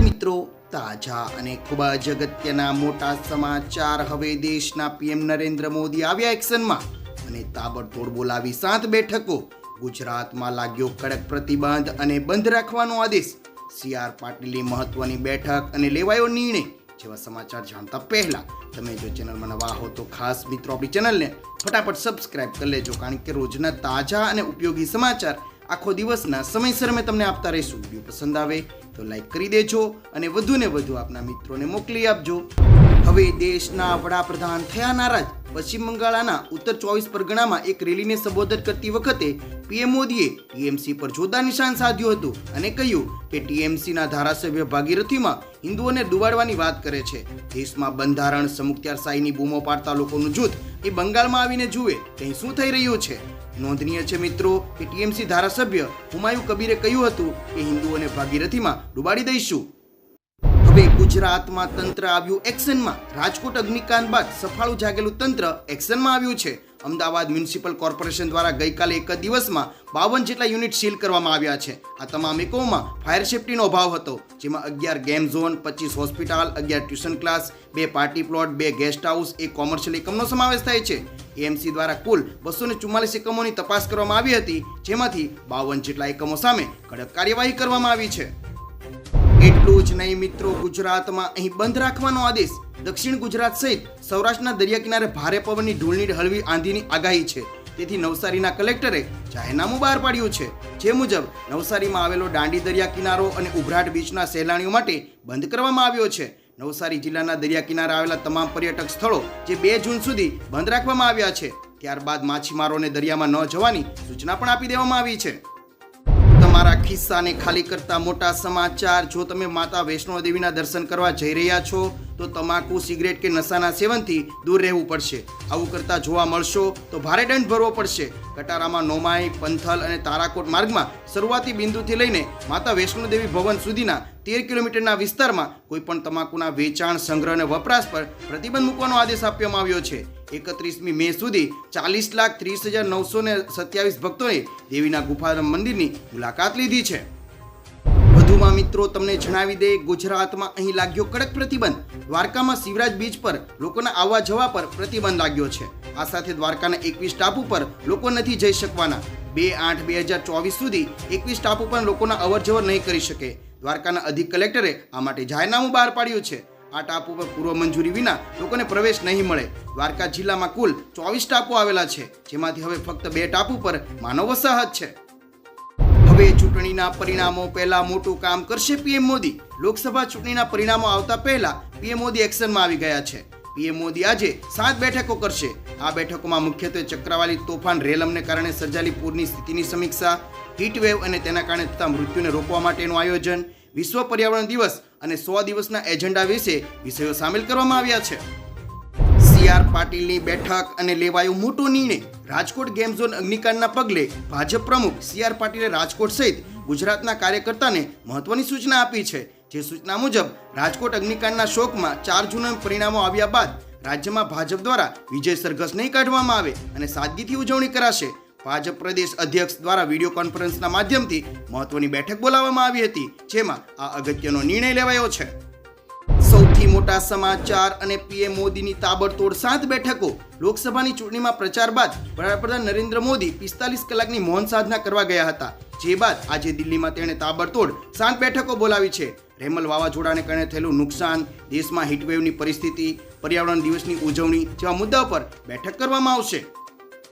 નમસ્કાર મિત્રો, તાજા અને ખૂબ જ અગત્યના મોટા સમાચાર હવે દેશના પીએમ નરેન્દ્ર મોદી આવ્યા એક્શનમાં અને તાબડતોડ બોલાવી સાત બેઠકો. ગુજરાતમાં લાગ્યો કડક પ્રતિબંધ અને બંધ રાખવાનો આદેશ. સી આર પાટીલની મહત્વની બેઠક અને લેવાયો નિર્ણય જેવા સમાચાર જાણતા પહેલા તમે જો ચેનલમાં નવા હો તો ખાસ મિત્રો આપણી ચેનલને ફટાફટ સબસ્ક્રાઇબ કરી લેજો, કારણ કે રોજના તાજા અને ઉપયોગી સમાચાર આખો દિવસના સમયસર અમે તમને આપતા રહીશું. વીડિયો પસંદ આવે તો લાઈક કરી દેજો અને વધુ ને વધુ આપના મિત્રોને મોકલી આપજો. હવે દેશના વડાપ્રધાન થયા નારાજ. પશ્ચિમ બંગાળના ઉત્તર ચોવીસ પરગણામાં એક રેલીને સંબોધન કરતી વખતે પીએમ મોદીએ ટીએમસી પર જોરદાર નિશાન સાધ્યું હતું અને કહ્યું કે ટીએમસીના ધારાસભ્ય ભાગીરથીમાં હિન્દુઓને ડુબાડવાની વાત કરે છે. દેશમાં બંધારણ સમુખત્યારશાહીની બૂમો પાડતા લોકોનું જૂથ એ બંગાળમાં આવીને જુએ કે શું થઈ રહ્યું છે? નોંધનીય છે મિત્રો કે ટીએમસી ધારાસભ્ય હુમાયુ કબીરે કહ્યું હતું કે હિન્દુઓને ભાગીરથીમાં ડૂબાડી દઈશું. હવે ગુજરાતમાં તંત્ર આવ્યું એક્શનમાં. રાજકોટ અગ્નિકાંડ બાદ સફાળું જાગેલું તંત્ર એક્શનમાં આવ્યું છે. અમદાવાદ મ્યુનિસિપલ કોર્પોરેશન દ્વારા ગઈકાલે એક જ દિવસમાં બાવન જેટલા યુનિટ સીલ કરવામાં આવ્યા છે. આ તમામ એકમોમાં ફાયર સેફટીનો અભાવ હતો, જેમાં અગિયાર ગેમ ઝોન, પચીસ હોસ્પિટલ, અગિયાર ટ્યુશન ક્લાસ, બે પાર્ટી પ્લોટ, બે ગેસ્ટ હાઉસ, એક કોમર્શિયલ એકમનો સમાવેશ થાય છે. એએમસી દ્વારા કુલ બસો ને ચુમ્માલીસ એકમોની તપાસ કરવામાં આવી હતી, જેમાંથી બાવન જેટલા એકમો સામે કડક કાર્યવાહી કરવામાં આવી છે. એટલું જ નહીં મિત્રો, ગુજરાતમાં અહીં બંધ રાખવાનો આદેશ દક્ષિણ ગુજરાત સહિત સૌરાષ્ટ્રના દરિયા કિનારે ભારે પવનની ઢૂળની હળવી આંધીની આગાહી છે. તેથી નવસારીના કલેક્ટરે જાહેરનામું બહાર પાડ્યું છે, જે મુજબ નવસારીમાં આવેલો દાંડી દરિયા કિનારો અને ઉભરાટ બીચના સહેલાણીઓ માટે બંધ કરવામાં આવ્યો છે. નવસારી જિલ્લાના દરિયા કિનારે આવેલા તમામ પર્યટક સ્થળો જે બે જૂન સુધી બંધ રાખવામાં આવ્યા છે. ત્યારબાદ માછીમારોને દરિયામાં ન જવાની સૂચના પણ આપી દેવામાં આવી છે. તમારા ખિસ્સાને ખાલી કરતા મોટા સમાચાર, જો તમે માતા વૈષ્ણો દેવીના દર્શન કરવા જઈ રહ્યા છો તો તમાકુ, સિગરેટ કે નશાના સેવનથી દૂર રહેવું પડશે. આવું કરતા જોવા મળશો તો ભારે દંડ ભરવો પડશે. કટારામાં નોમાઈ, પંથલ અને તારાકોટ માર્ગમાં શરૂઆતી બિંદુથી લઈને માતા વૈષ્ણો દેવી ભવન સુધીના તેર કિલોમીટરના વિસ્તારમાં કોઈપણ તમાકુના વેચાણ, સંગ્રહ અને વપરાશ પર પ્રતિબંધ મૂકવાનો આદેશ આપવામાં આવ્યો છે. એકત્રીસમી મે સુધી ચાલીસ લાખ ત્રીસ હજાર નવસો ને સત્યાવીસ ભક્તોએ દેવીના ગુફા મંદિરની મુલાકાત લીધી છે. વધુમાં મિત્રો તમને જણાવી દે, ગુજરાતમાં અહીં લાગ્યો કડક પ્રતિબંધ. દ્વારકામાં શિવરાજ બીચ પર લોકોના આવવા જવા પર પ્રતિબંધ લાગ્યો છે. આ સાથે દ્વારકાના એકવીસ ટાપુ પર લોકો નથી જઈ શકવાના. બે આઠ બે હજાર ચોવીસ સુધી એકવીસ ટાપુ પર લોકોના અવર જવર નહીં કરી શકે. દ્વારકાના અધિક કલેક્ટરે આ માટે જાહેરનામું બહાર પાડ્યું છે. આ ટાપુ પર પૂર્વ મંજૂરી વિના લોકોને પ્રવેશ નહીં મળે. દ્વારકા જિલ્લામાં કુલ ચોવીસ ટાપુ આવેલા છે, જેમાંથી હવે ફક્ત બે ટાપુ પર માનવ વસાહત છે. હવે ચૂંટણીના પરિણામો પહેલા મોટું કામ કરશે પીએમ મોદી. લોકસભા ચૂંટણીના પરિણામો આવતા પહેલા પીએમ મોદી એક્શનમાં આવી ગયા છે. પીએમ મોદી આજે સાત બેઠકો કરશે. આ બેઠકોમાં મુખ્યત્વે ચક્રવાલી તોફાન રેલમને કારણે સર્જાયેલી પૂરની સ્થિતિની સમીક્ષા હીટવેવ અને તેના કારણે થતા મૃત્યુને રોકવા માટેનું આયોજન, વિશ્વ પર્યાવરણ દિવસ અને સો દિવસના એજન્ડા વિશે વિષયો સામેલ કરવામાં આવ્યા છે. આર પાટીલની બેઠક અને લેવાયો મોટો નિર્ણય. રાજકોટ ગેમ ઝોન અગ્નિકાંડના પગલે ભાજપ પ્રમુખ સી આર પાટીલે રાજકોટ સહિત ગુજરાતના કાર્યકર્તાને મહત્વની સૂચના આપી છે. જે સૂચના મુજબ, રાજકોટ અગ્નિકાંડના શોકમાં ચાર જૂના પરિણામો આવ્યા બાદ રાજ્યમાં ભાજપ દ્વારા વિજય સરઘસ નહીં કાઢવામાં આવે અને સાદગીથી ઉજવણી કરાશે. ભાજપ પ્રદેશ અધ્યક્ષ દ્વારા વીડિયો કોન્ફરન્સના માધ્યમથી મહત્વની બેઠક બોલાવવામાં આવી હતી, જેમાં આ અગત્યનો નિર્ણય લેવાયો છે. સૌથી મોટા સમાચાર અને પીએમ મોદીની તાબડતોડ સાત બેઠકો, લોકસભાની ચૂંટણીમાં પ્રચાર બાદ વડાપ્રધાન નરેન્દ્ર મોદી પિસ્તાલીસ કલાકની મૌન સાધના કરવા ગયા હતા. જે બાદ આજે દિલ્હીમાં તેણે તાબડતોડ સાત બેઠકો બોલાવી છે. રેમલ વાવાઝોડાને કારણે થયેલું નુકસાન, દેશમાં હીટવેવની પરિસ્થિતિ, પર્યાવરણ દિવસની ઉજવણી જેવા મુદ્દા પર બેઠક કરવામાં આવશે.